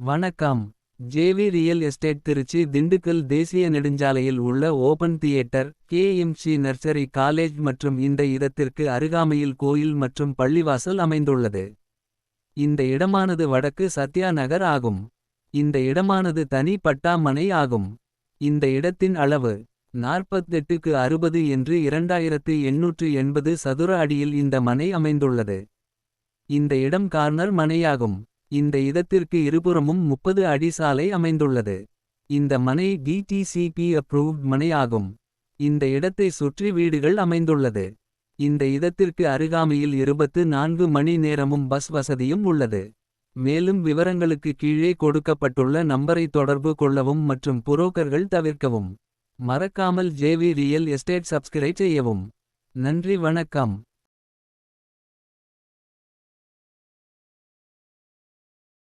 வணக்கம் JV real estate Tiruchi Dindigul தேசிய நெடுஞ்சாலையில் உள்ள open theatre KMC nursery college மற்றும் இந்த இடத்திற்கு அருகாமையில் கோயில் மற்றும் பள்ளிவாசல் அமைந்துள்ளது. இந்த இடமானது வடக்கு சத்யா நகர் ஆகும். இந்த இடமானது தனி பட்டாமனை ஆகும். இந்த இடத்தின் அளவு 48க்கு 60 என்று 2880 சதுர அடியில் இந்த மனை அமைந்துள்ளது. இந்த இடம் கார்னர் மனையாகும். இந்த இடத்திற்கு இருபுறமும் 30 அடி சாலை அமைந்துள்ளது. இந்த மனை டிடிசிபி அப்ரூவ்ட் மனை ஆகும். இந்த இடத்தை சுற்றி வீடுகள் அமைந்துள்ளது. இந்த இடத்திற்கு அருகாமையில் 24 மணி நேரமும் பஸ் வசதியும் உள்ளது. மேலும் விவரங்களுக்கு கீழே கொடுக்கப்பட்டுள்ள நம்பரை தொடர்பு கொள்ளவும் மற்றும் புரோக்கர்கள் தவிர்க்கவும். மறக்காமல் ஜேவி ரியல் எஸ்டேட் சப்ஸ்கிரைப் செய்யவும். நன்றி வணக்கம்.